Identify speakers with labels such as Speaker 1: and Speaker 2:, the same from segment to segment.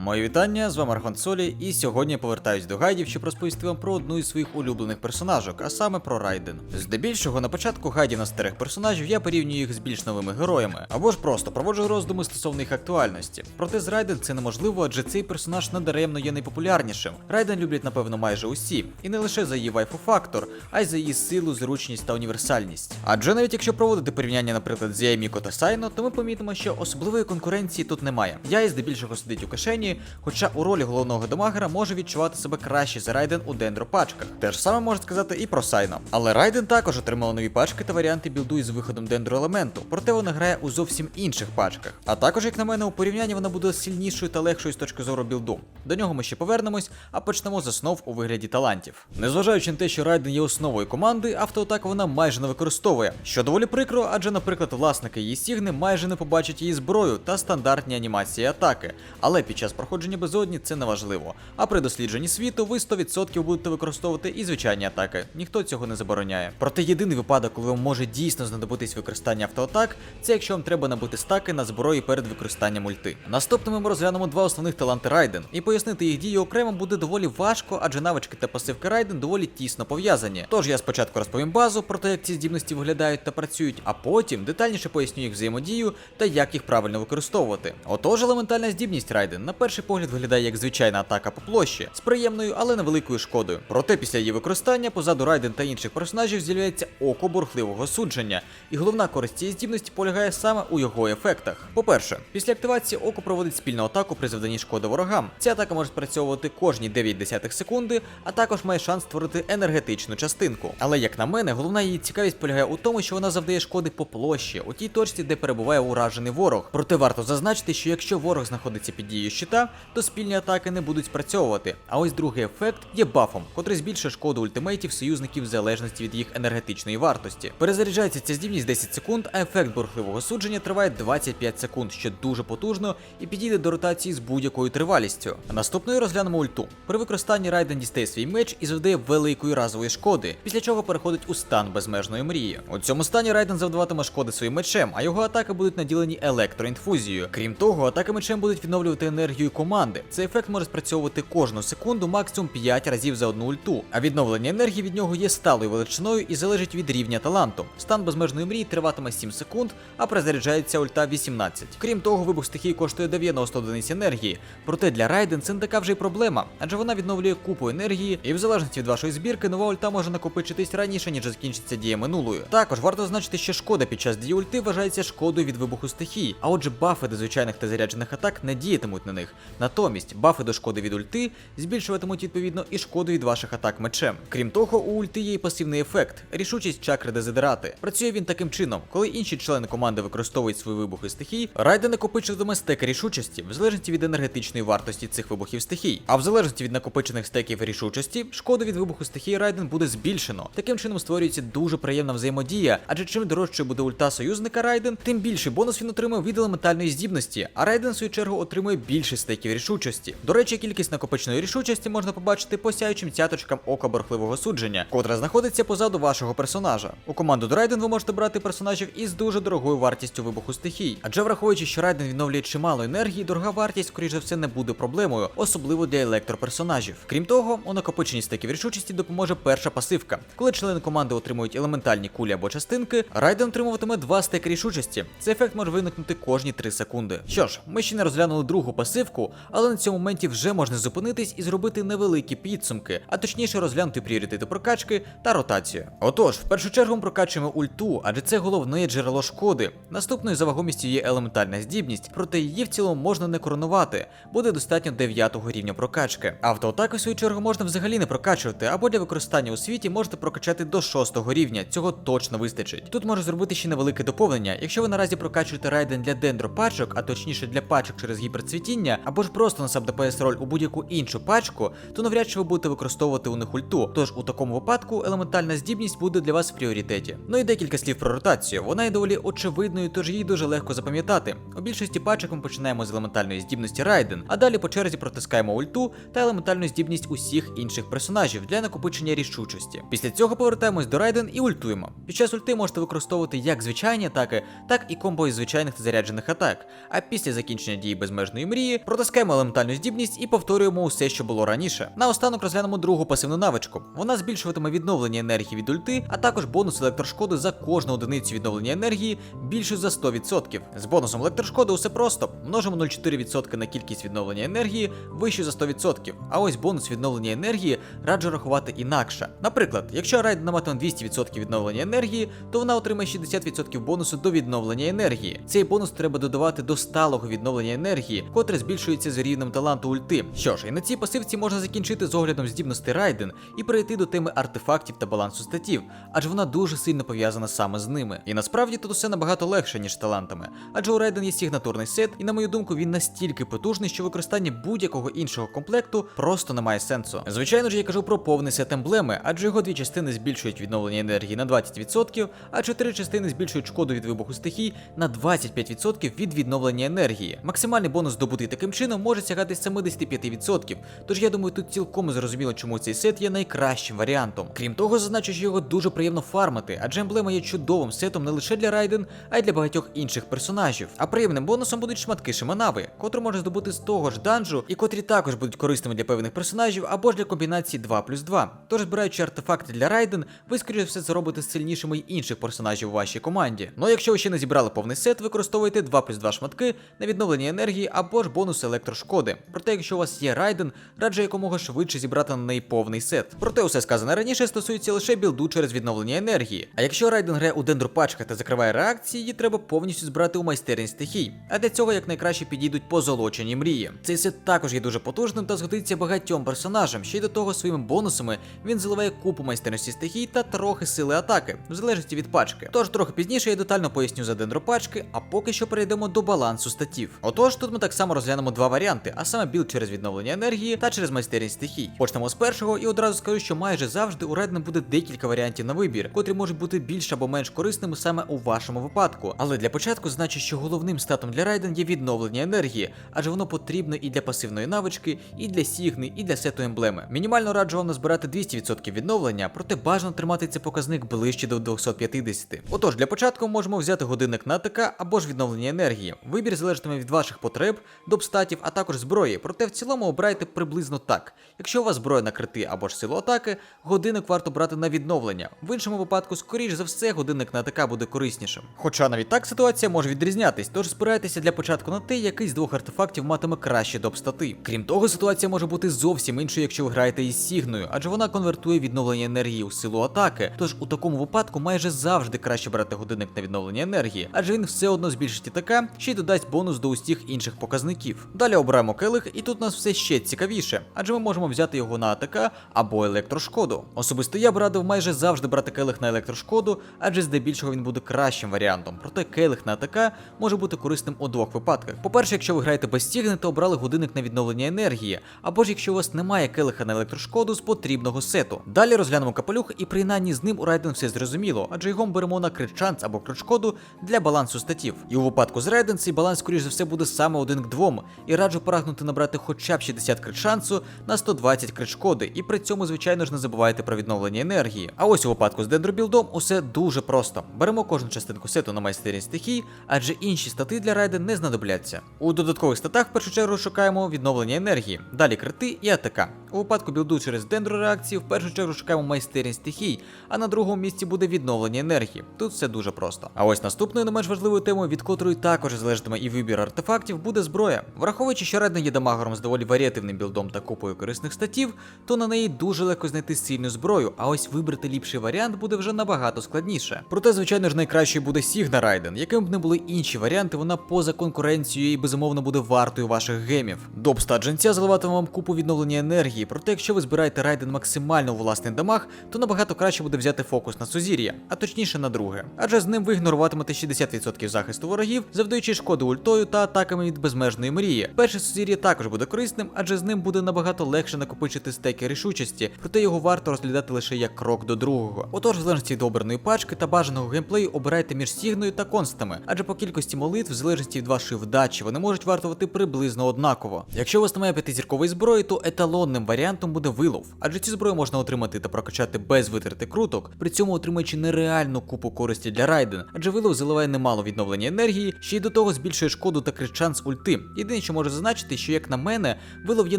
Speaker 1: Мої вітання, з вами Архон Солі, і сьогодні я повертаюсь до гайдів, щоб розповісти вам про одну із своїх улюблених персонажок, а саме про Райден. Здебільшого на початку гайдів на старих персонажів я порівнюю їх з більш новими героями, або ж просто проводжу роздуми стосовно їх актуальності. Проте з Райден це неможливо, адже цей персонаж надаремно є найпопулярнішим. Райден люблять, напевно, майже усі, і не лише за її вайфу-фактор, а й за її силу, зручність та універсальність. Адже навіть якщо проводити порівняння, наприклад, з Яйміко та Сайно, то ми помітимо, що особливої конкуренції тут немає. Я здебільшого сидить у кишені, хоча у ролі головного дамагера може відчувати себе краще за Райден у дендропачках. Те ж саме можна сказати і про Сайно. Але Райден також отримала нові пачки та варіанти білду із виходом дендроелементу, проте вона грає у зовсім інших пачках. А також, як на мене, у порівнянні вона буде сильнішою та легшою з точки зору білду. До нього ми ще повернемось, а почнемо з основ у вигляді талантів. Незважаючи на те, що Райден є основою команди, автоатаку вона майже не використовує, що доволі прикро, адже, наприклад, власники її стігни майже не побачать її зброю та стандартні анімації атаки. Але під час проходження безодні це не важливо. А при дослідженні світу ви 100% будете використовувати і звичайні атаки. Ніхто цього не забороняє. Проте єдиний випадок, коли вам може дійсно знадобитись використання автоатак, це якщо вам треба набити стаки на зброї перед використанням ульти. Наступними ми розглянемо два основних таланти Райден, і пояснити їх дію окремо буде доволі важко, адже навички та пасивки Райден доволі тісно пов'язані. Тож я спочатку розповім базу про те, як ці здібності виглядають та працюють, а потім детальніше поясню їх взаємодію та як їх правильно використовувати. Отож, елементальна здібність Райден на перший погляд виглядає як звичайна атака по площі з приємною, але невеликою шкодою. Проте після її використання позаду Райден та інших персонажів з'являється око бурхливого судження, і головна користь цієї здібності полягає саме у його ефектах. По-перше, після активації око проводить спільну атаку при завданні шкоди ворогам. Ця атака може спрацьовувати кожні 9 десятих секунди, а також має шанс створити енергетичну частинку. Але як на мене, головна її цікавість полягає у тому, що вона завдає шкоди по площі, у тій точці, де перебуває уражений ворог. Проте варто зазначити, що якщо ворог знаходиться під дією щита, то спільні атаки не будуть спрацьовувати. А ось другий ефект є бафом, котрий збільшує шкоду ультимейтів союзників в залежності від їх енергетичної вартості. Перезаряджається ця здібність 10 секунд, а ефект бурхливого судження триває 25 секунд, що дуже потужно і підійде до ротації з будь-якою тривалістю. Наступною розглянемо ульту. При використанні Райден дістає свій меч і завдає великої разової шкоди, після чого переходить у стан безмежної мрії. У цьому стані Райден завдаватиме шкоди своїм мечем, а його атаки будуть наділені електроінфузією. Крім того, атаки мечем будуть відновлювати енергію команди. Цей ефект може спрацьовувати кожну секунду, максимум 5 разів за одну ульту. А відновлення енергії від нього є сталою величиною і залежить від рівня таланту. Стан безмежної мрії триватиме 7 секунд, а перезаряджається ульта 18. Крім того, вибух стихії коштує 90 одиниць енергії. Проте для Райден це не така вже й проблема, адже вона відновлює купу енергії, і в залежності від вашої збірки нова ульта може накопичитись раніше, ніж закінчиться дія минулої. Також варто зазначити, що шкода під час дії ульти вважається шкодою від вибуху стихії, а отже, бафи до звичайних та заряджених атак не діятимуть на них. Натомість бафи до шкоди від ульти збільшуватимуть відповідно і шкоду від ваших атак мечем. Крім того, у ульти є і пасивний ефект рішучість чакри дезидерати. Працює він таким чином, коли інші члени команди використовують свої вибухи стихій, райден накопичуватиме стек рішучості в залежності від енергетичної вартості цих вибухів стихій. А в залежності від накопичених стеків рішучості, шкоду від вибуху стихій райден буде збільшено. Таким чином створюється дуже приємна взаємодія, адже чим дорожчою буде ульта союзника Райден, тим більший бонус він отримує від елементальної здібності, а Райден в свою чергу отримує більше стеків рішучості. До речі, кількість накопиченої рішучості можна побачити по сяючим цяточкам ока борхливого судження, котра знаходиться позаду вашого персонажа. У команду до Райден ви можете брати персонажів із дуже дорогою вартістю вибуху стихій, адже враховуючи, що Райден відновлює чимало енергії, дорога вартість, скоріш за все, не буде проблемою, особливо для електроперсонажів. Крім того, у накопиченні стеків рішучості допоможе перша пасивка. Коли члени команди отримують елементальні кулі або частинки, Райден отримуватиме два стеки рішучості. Цей ефект може виникнути кожні 3 секунди. Що ж, ми ще не розглянули другу пасивку, але на цьому моменті вже можна зупинитись і зробити невеликі підсумки, а точніше розглянути пріоритети прокачки та ротацію. Отож, в першу чергу прокачуємо ульту, адже це головне джерело шкоди. Наступною за вагомістю є елементальна здібність, проте її в цілому можна не коронувати, буде достатньо 9 рівня прокачки. Автоатаки, в свою чергу, можна взагалі не прокачувати, або для використання у світі можете прокачати до 6 рівня, цього точно вистачить. Тут можу зробити ще невелике доповнення. Якщо ви наразі прокачуєте райден для дендропачок, а точніше для пачок через гіперцвітіння, або ж просто на саб ДПС роль у будь-яку іншу пачку, то навряд чи ви будете використовувати у них ульту. Тож у такому випадку елементальна здібність буде для вас в пріоритеті. Ну і декілька слів про ротацію. Вона є доволі очевидною, тож її дуже легко запам'ятати. У більшості пачок ми починаємо з елементальної здібності Райден, а далі по черзі протискаємо ульту та елементальну здібність усіх інших персонажів для накопичення рішучості. Після цього повертаємось до Райден і ультуємо. Під час ульти можете використовувати як звичайні атаки, так і комбо із звичайних та заряджених атак. А після закінчення дії безмежної мрії Протискаємо елементальну здібність і повторюємо усе, що було раніше. Наостанок розглянемо другу пасивну навичку. Вона збільшуватиме відновлення енергії від ульти, а також бонус електрошкоди за кожну одиницю відновлення енергії більше за 100%. З бонусом електрошкоди усе просто. Множимо 0,4% на кількість відновлення енергії вище за 100%. А ось бонус відновлення енергії раджу рахувати інакше. Наприклад, якщо Райден матиме 200% відновлення енергії, то вона отримає 60% бонусу до відновлення енергії. Цей бонус треба додавати до сталого відновлення енергії, котре збільшується з рівнем таланту ульти. Що ж, і на цій пасивці можна закінчити з оглядом здібності Райден і перейти до теми артефактів та балансу статів, адже вона дуже сильно пов'язана саме з ними. І насправді тут усе набагато легше, ніж талантами, адже у Райден є сигнатурний сет, і на мою думку, він настільки потужний, що використання будь-якого іншого комплекту просто не має сенсу. Звичайно ж, я кажу про повний сет емблеми, адже його дві частини збільшують відновлення енергії на 20%, а чотири частини збільшують шкоду від вибуху стихій на 25% від відновлення енергії. Максимальний бонус здобутий таким чином може сягати 75%. Тож я думаю, тут цілком зрозуміло, чому цей сет є найкращим варіантом. Крім того, зазначу, що його дуже приємно фармити, адже емблема є чудовим сетом не лише для Райден, а й для багатьох інших персонажів. А приємним бонусом будуть шматки Шиманави, котру можна здобути з того ж данжу, і котрі також будуть корисними для певних персонажів або ж для комбінації 2 плюс 2. Тож, збираючи артефакти для Райден, ви скоріше все зробите сильнішими й інших персонажів у вашій команді. Ну а якщо ви ще не зібрали повний сет, використовуйте 2 плюс 2 шматки на відновлення енергії або ж бонус електрошкоди. Проте, якщо у вас є Райден, раджу якомога швидше зібрати на неї повний сет. Проте усе сказане раніше стосується лише білду через відновлення енергії. А якщо Райден грає у дендропачках та закриває реакції, її треба повністю збирати у майстерність стихій. А для цього якнайкраще підійдуть позолочені мрії. Цей сет також є дуже потужним та згодиться багатьом персонажам. Ще й до того своїми бонусами він заливає купу майстерності стихій та трохи сили атаки, в залежності від пачки. Тож трохи пізніше я детально поясню за дендропачки, а поки що перейдемо до балансу статів. Отож, тут ми так само розглянемо два варіанти, а саме білд через відновлення енергії та через майстерність стихій. Почнемо з першого і одразу скажу, що майже завжди у Redden буде декілька варіантів на вибір, котрі можуть бути більш або менш корисними саме у вашому випадку. Але для початку значить, що головним статом для Райден є відновлення енергії, адже воно потрібно і для пасивної навички, і для сігни, і для сету емблеми. Мінімально раджу вам назбирати 200% відновлення, проте бажано тримати цей показник ближче до 250. Отож, для початку можемо взяти годинник на АТК або ж відновлення енергії. Вибір залежатиме від ваших потреб, допстатів, а також зброї. Проте в цілому обирайте приблизно так. Якщо у вас зброя на крити або ж силу атаки, годинник варто брати на відновлення. В іншому випадку, скоріш за все, годинник на АТК буде кориснішим. Хоча навіть так ситуація може відрізнятись, тож спирайтеся для початку на те, який з двох артефактів матиме краще допстати. Крім того, ситуація може бути зовсім іншою, якщо ви граєте із Сігною, адже вона конвертує відновлення енергії у силу атаки. Тож у такому випадку майже завжди краще брати годинник на відновлення енергії, адже він все одно збільшить АТК, ще й додасть бонус до усіх інших показників. Далі обираємо келих, і тут нас все ще цікавіше, адже ми можемо взяти його на АТК або електрошкоду. Особисто я б радив майже завжди брати келих на електрошкоду, адже здебільшого він буде кращим варіантом. Проте келих на АТК може бути корисним у двох випадках. По-перше, якщо ви граєте без стігни, то обрали годинник на відновлення енергії, або ж якщо у вас немає келиха на електрошкоду з потрібного сету. Далі розглянемо капелюх, і принаймні з ним у Райден все зрозуміло, адже його беремо на крит-шанс або крит-шкоду для балансу статів. І у випадку з Райден цей баланс, скоріш за все, буде саме один к двом, і раджу прагнути набрати хоча б 60 крит шансу на 120 крит шкоди, і при цьому, звичайно ж, не забувайте про відновлення енергії. А ось у випадку з дендробілдом усе дуже просто. Беремо кожну частинку сету на майстерність стихій, адже інші стати для райден не знадобляться. У додаткових статах в першу чергу шукаємо відновлення енергії, далі крити і АТК. У випадку білду через дендрореакції в першу чергу шукаємо майстерність стихій, а на другому місці буде відновлення енергії. Тут все дуже просто. А ось наступною не менш важливою темою, від котрої також залежатиме і вибір артефактів, буде зброя. Враховуючи, що Редна є дамагером з доволі варіативним білдом та купою корисних статів, то на неї дуже легко знайти сильну зброю, а ось вибрати ліпший варіант буде вже набагато складніше. Проте, звичайно ж, найкращою буде Сігна Райден, яким б не були інші варіанти, вона поза конкуренцією і безумовно буде вартою ваших гемів. Доп стадженця заливатиме вам купу відновлення енергії, проте якщо ви збираєте Райден максимально у власний дамаг, то набагато краще буде взяти фокус на Сузір'я, а точніше на друге. Адже з ним ви ігноруватимете 60% захисту ворогів, завдаючи шкоди ультою та атаками від безмежної мрії. Перше Сузір'я також буде корисним, адже з ним буде набагато легше накопичити стеки рішучості, проте його варто розглядати лише як крок до другого. Отож, в залежності від обраної пачки та бажаного геймплею обирайте між Сігною та констами, адже по кількості молитв, в залежності від вашої вдачі, вони можуть вартувати приблизно однаково. Якщо у вас немає п'ятизіркової зброї, то еталонним варіантом буде вилов, адже цю зброю можна отримати та прокачати без витрати круток, при цьому отримуючи нереальну купу користі для Райден, адже вилов заливає немало відновлення енергії, ще й до того збільшує шкоду та крит шанс ульти. Єдине, Єдине, що можу зазначити, що як на мене, вилов є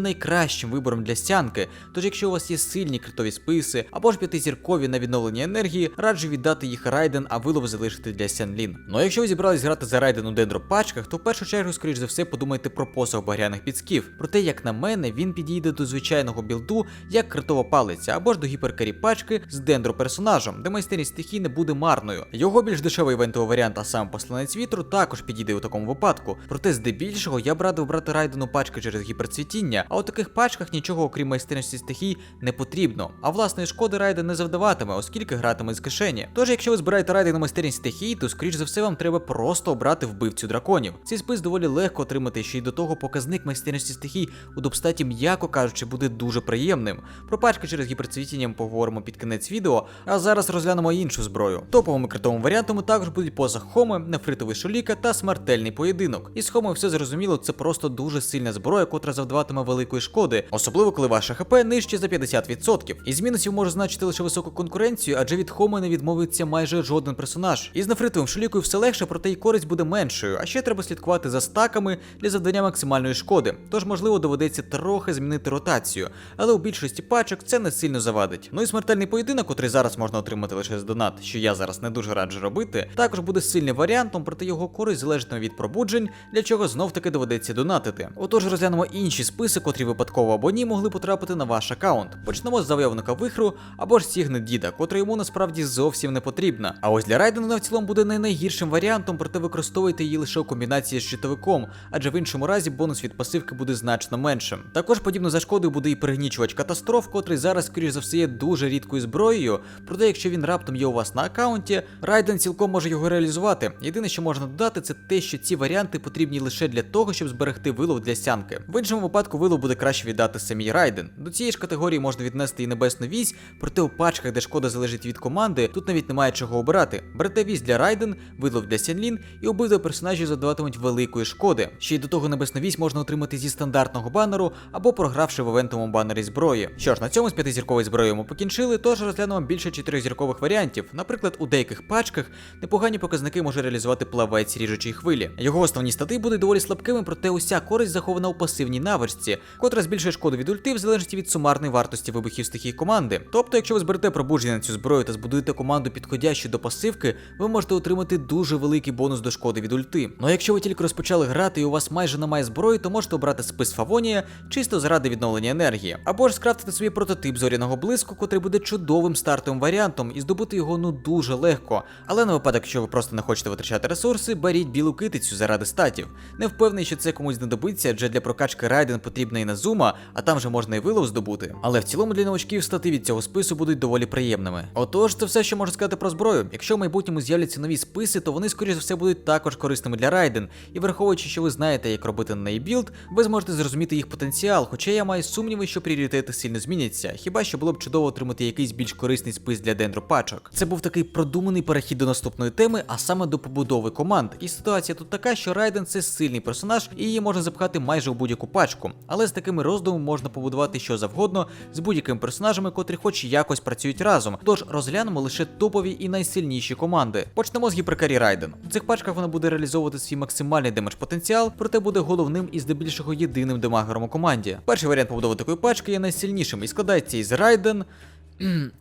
Speaker 1: найкращим вибором для стянки. Тож, якщо у вас є сильні критові списи або ж п'ятизіркові на відновлення енергії, раджу віддати їх райден, а вилов залишити для Сянлін. Ну а якщо ви зібрались грати за райден у дендро пачках, то в першу чергу, скоріш за все, подумайте про посох багряних підсків. Проте, як на мене, він підійде до звичайного білду як критова палиця, або ж до гіперкарі пачки з дендро персонажем, де майстерність стихій не буде марною. Його більш дешевий івентовий варіант, а сам посланець вітру, також підійде у такому випадку. Проте, здебільшого, я б радив брати райдену пачки через гіперцвітіння, а у таких пачках нічого, окрім майстерності стихій, не потрібно. А власної шкоди райден не завдаватиме, оскільки гратиме з кишені. Тож, якщо ви збираєте райден на майстерність стихій, то скоріш за все вам треба просто обрати вбивцю драконів. Цей спис доволі легко отримати, ще й до того показник майстерності стихій у допстаті, м'яко кажучи, буде дуже приємним. Про пачки через гіперцвітіння ми поговоримо під кінець відео, а зараз розглянемо іншу зброю. Топовими критовими варіантами також будуть поза Хоми, нефритовий шоліка та смертельний поєдинок. Із Хоми все зрозуміло, це просто дуже сильна зброя, котра завдаватиме великої шкоди, особливо коли ваше ХП нижче за 50%. Із мінусів може значити лише високу конкуренцію, адже від Хоми не відмовиться майже жоден персонаж. Із нефритовим шолікою все легше, проте й користь буде меншою. А ще треба слідкувати за стаками для завдання максимальної шкоди. Тож, можливо, доведеться трохи змінити ротацію, але у більшості пачок це не сильно завадить. Ну і смертельний поєдинок, котрий зараз можна отримати лише з донат, що я зараз не дуже раджу робити, також буде сильним варіантом, проте його користь залежатиме від пробуджень, для чого знов таки доведеться донатити. Отож, розглянемо інші списи, котрі випадково або ні могли потрапити на ваш аккаунт. Почнемо з завойовника вихру або ж Сігни Діда, котра йому насправді зовсім не потрібна. А ось для Райдена в цілому буде не найгіршим варіантом, проте використовуйте її лише у комбінації з щитовиком, адже в іншому разі бонус від пасивки буде значно меншим. Також подібно за шкодою буде і пригнічувач катастроф, котрий зараз, скоріш за все, є дуже рідкою зброєю. Проте, якщо він раптом є у вас на аккаунті, Райден цілком може його реалізувати. Єдине, що можна додати, це те, що ці варіанти потрібні лише для того, щоб зберегти вилов для сянки. В іншому випадку вилов буде краще віддати самій Райден. До цієї ж категорії можна віднести і небесну вісь, проте у пачках, де шкода залежить від команди, тут навіть немає чого обирати. Берете вісь для Райден, вилов для Сянлін, і обидва персонажі задаватимуть великої шкоди. Ще й до того небесну вісь можна отримати зі стандартного банеру або програвши в івентовому банері зброї. Що ж, на цьому з п'ятизірковою зброєю ми покінчили, тож розглянемо більше чотиризіркових варіантів. Наприклад, у деяких пачках непогані показники може реалізувати плавець ріжучої хвилі. Його основні стати будуть доволі слабкими, проте уся користь захована у пасивній навичці, котра збільшує шкоду від ульти в залежності від сумарної вартості вибухів стихій команди. Тобто, якщо ви зберете пробудження на цю зброю та збудуєте команду підходящу до пасивки, ви можете отримати дуже великий бонус до шкоди від ульти. Ну а якщо ви тільки розпочали грати і у вас майже немає зброї, то можете обрати спис Фавонія чисто заради відновлення енергії, або ж скрафтити свій прототип зоряного блиску, котрий буде чудовим стартовим варіантом, і здобути його ну дуже легко. Але на випадок, якщо ви просто не хочете витрачати ресурси, беріть білу китицю заради статів. Не впевнений, що це комусь знадобиться, адже для прокачки райден потрібна і назума, а там же можна і вилов здобути. Але в цілому для новачків стати від цього спису будуть доволі приємними. Отож, це все, що можу сказати про зброю. Якщо в майбутньому з'являться нові списи, то вони, скоріш за все, будуть також корисними для райден. І враховуючи, що ви знаєте, як робити на неї білд, ви зможете зрозуміти їх потенціал, хоча я маю сумніви, що пріоритети сильно зміняться. Хіба що було б чудово отримати якийсь більш корисний спис для дендропачок. Це був такий продуманий перехід до наступної теми, а саме до побудови команд. І ситуація тут така, що Райден це сильний персонаж, і її можна запхати майже у будь-яку пачку. Але з такими роздумами можна побудувати що завгодно з будь-якими персонажами, котрі хоч якось працюють разом. Тож розглянемо лише топові і найсильніші команди. Почнемо з гіперкарі Райден. У цих пачках вона буде реалізовувати свій максимальний демедж потенціал, проте буде головним і здебільшого єдиним демагером у команді. Перший варіант побудови такої пачки є найсильнішим і складається із Райден.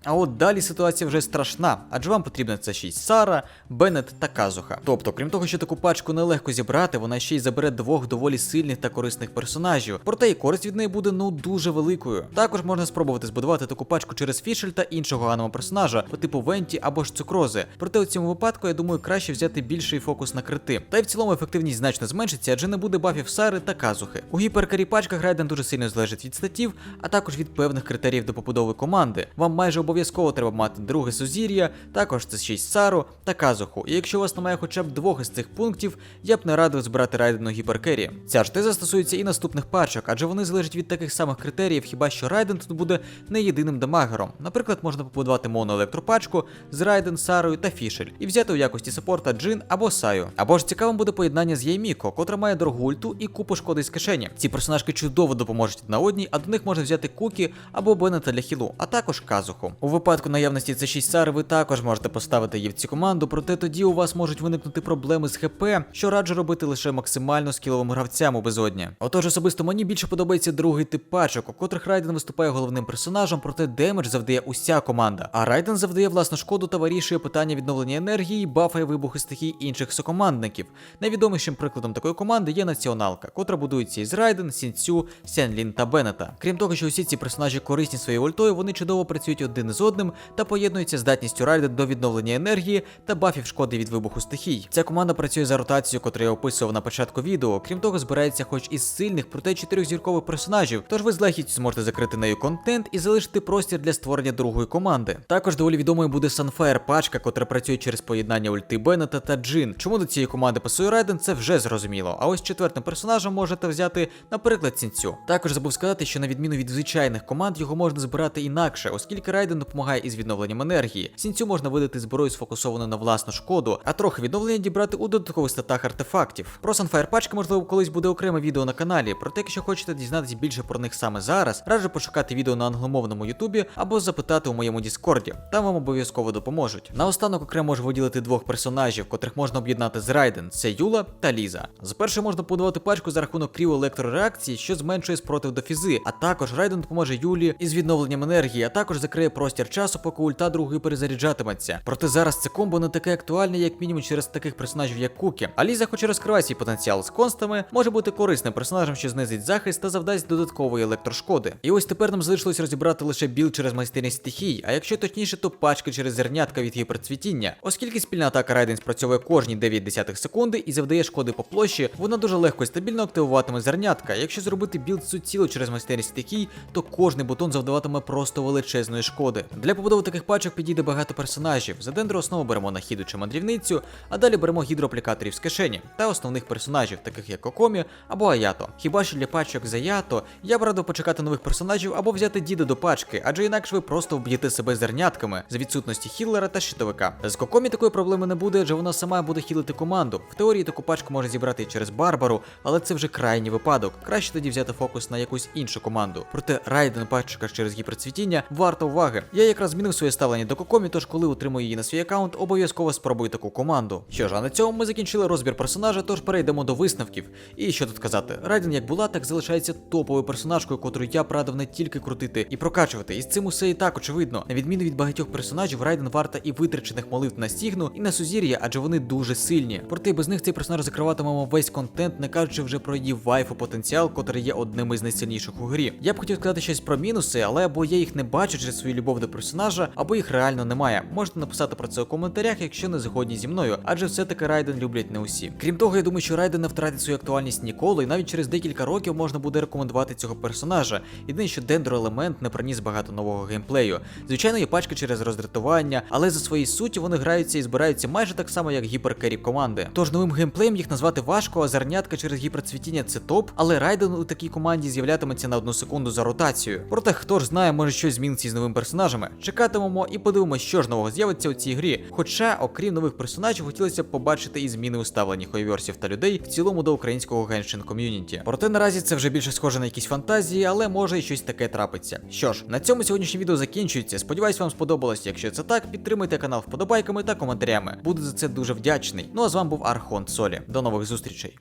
Speaker 1: А от далі ситуація вже страшна, адже вам потрібно це ще й Сара, Беннет та Казуха. Тобто, крім того, що таку пачку нелегко зібрати, вона ще й забере двох доволі сильних та корисних персонажів. Проте і користь від неї буде ну дуже великою. Також можна спробувати збудувати таку пачку через Фішель та іншого ганого персонажа по типу Венті або ж Цукрози. Проте у цьому випадку я думаю, краще взяти більший фокус на крити. Та й в цілому ефективність значно зменшиться, адже не буде бафів Сари та Казухи. У гіперкарі пачках Райден дуже сильно залежить від статів, а також від певних критеріїв до побудови команди. Вам майже обов'язково треба мати друге сузір'я, також це ще й Сару та Казуху. І якщо у вас немає хоча б двох із цих пунктів, я б не радив збирати райдену гіперкері. Ця ж теза стосується і наступних пачок, адже вони залежать від таких самих критеріїв, хіба що Райден тут буде не єдиним дамагером. Наприклад, можна побудувати моноелектропачку з Райден, Сарою та Фішель і взяти у якості саппорта Джин або Саю. Або ж цікавим буде поєднання з Єйміко, котра має дорогу ульту і купу шкоди з кишені. Ці персонажки чудово допоможуть на одній, а до них можна взяти Кукі або Беннета для хілу, а також Казу. Казуху. У випадку наявності це 6 сари, ви також можете поставити її в цю команду, проте тоді у вас можуть виникнути проблеми з ХП, що раджу робити лише максимально скіловим гравцям у безодні. Отож, особисто мені більше подобається другий тип пачок, у котрих Райден виступає головним персонажем, проте демедж завдає уся команда. А Райден завдає власну шкоду та вирішує питання відновлення енергії бафає вибухи стихій інших сокомандників. Найвідомішим прикладом такої команди є націоналка, котра будується із Райден, Сінцю, Сянлін та Беннета. Крім того, що усі ці персонажі корисні своєю ультою, вони чудово працюють один з одним та поєднуються здатністю Райден до відновлення енергії та бафів шкоди від вибуху стихій. Ця команда працює за ротацією, котру я описував на початку відео. Крім того, збирається хоч із сильних, проте чотирьохзіркових персонажів, тож ви з легкістю зможете закрити нею контент і залишити простір для створення другої команди. Також доволі відомою буде Sunfire пачка, котра працює через поєднання ульти Беннета та Джин. Чому до цієї команди пасує Райден, це вже зрозуміло. А ось четвертим персонажем можете взяти, наприклад, Сінцю. Також забув сказати, що на відміну від звичайних команд його можна збирати інакше, оскільки Райден допомагає із відновленням енергії. Сінцю можна видати зброю сфокусовану на власну шкоду, а трохи відновлення дібрати у додаткових статах артефактів. Про Sunfire пачки, можливо, колись буде окреме відео на каналі. Проте, якщо хочете дізнатися більше про них саме зараз, раджу пошукати відео на англомовному Ютубі або запитати у моєму Діскорді. Там вам обов'язково допоможуть. Наостанок окремо можу виділити двох персонажів, котрих можна об'єднати з Райден: це Юла та Ліза. З першої можна побудувати пачку за рахунок кріо електрореакції, що зменшує спротив до фізи. А також Райден допоможе Юлі із відновленням енергії, а також закриє простір часу, поки ульта другої перезаряджатиметься. Проте зараз це комбо не таке актуальне, як мінімум через таких персонажів, як Кукі. А Ліза, хоч і розкриває свій потенціал з констами, може бути корисним персонажем, що знизить захист та завдасть додаткової електрошкоди. І ось тепер нам залишилось розібрати лише біл через майстерність стихій, а якщо точніше, то пачки через зернятка від гіперцвітіння. Оскільки спільна атака Райден спрацьовує кожні 9 десятих секунди і завдає шкоди по площі, вона дуже легко і стабільно активуватиме зернятка. Якщо зробити білд суціло через майстерність стихій, то кожний бутон завдаватиме просто величезної шкоди. Для побудови таких пачок підійде багато персонажів. За дендро основу беремо нахіду чи мандрівницю, а далі беремо гідроаплікаторів з кишені та основних персонажів, таких як Кокомі або Аято. Хіба що для пачок з Аято я б радив почекати нових персонажів або взяти діда до пачки, адже інакше ви просто вб'єте себе зернятками за відсутності хіллера та щитовика. З Кокомі такої проблеми не буде, адже вона сама буде хілити команду. В теорії таку пачку може зібрати через Барбару, але це вже крайній випадок. Краще тоді взяти фокус на якусь іншу команду. Проте Райден пачка через гіперцвітіння варта уваги. Я якраз змінив своє ставлення до Кокомі, тож коли отримую її на свій аккаунт, обов'язково спробую таку команду. Що ж, а на цьому ми закінчили розбір персонажа, тож перейдемо до висновків. І що тут казати, Райден як була, так залишається топовою персонажкою, котру я радив не тільки крутити і прокачувати. І з цим усе і так очевидно. На відміну від багатьох персонажів, Райден варта і витрачених молитв на стігну, і на сузір'я, адже вони дуже сильні. Проте без них цей персонаж закриватимемо весь контент, не кажучи вже про її вайфу потенціал, котрий є одним із найсильніших у грі. Я б хотів сказати щось про мінуси, але або я їх не бачу через свою любов до персонажа, або їх реально немає. Можете написати про це у коментарях, якщо не згодні зі мною, адже все-таки Райден люблять не усі. Крім того, я думаю, що Райден не втратить свою актуальність ніколи, і навіть через декілька років можна буде рекомендувати цього персонажа. Єдине, що дендроелемент не приніс багато нового геймплею. Звичайно, є пачки через роздратування, але за своєю суті вони граються і збираються майже так само, як гіперкері команди. Тож новим геймплеєм їх назвати важко, а зернятка через гіперцвітіння це топ, але Райден у такій команді з'являтиметься на одну секунду за ротацію. Проте хто ж знає, може щось зміниться із новими персонажами. Чекатимемо і подивимося, що ж нового з'явиться у цій грі. Хоча, окрім нових персонажів, хотілося б побачити і зміни у ставленні хойверсів та людей в цілому до українського геншин ком'юніті. Проте наразі це вже більше схоже на якісь фантазії, але може і щось таке трапиться. Що ж, на цьому сьогоднішнє відео закінчується. Сподіваюсь, вам сподобалось. Якщо це так, підтримуйте канал вподобайками та коментарями. Буду за це дуже вдячний. Ну а з вами був Архон Солі. До нових зустрічей.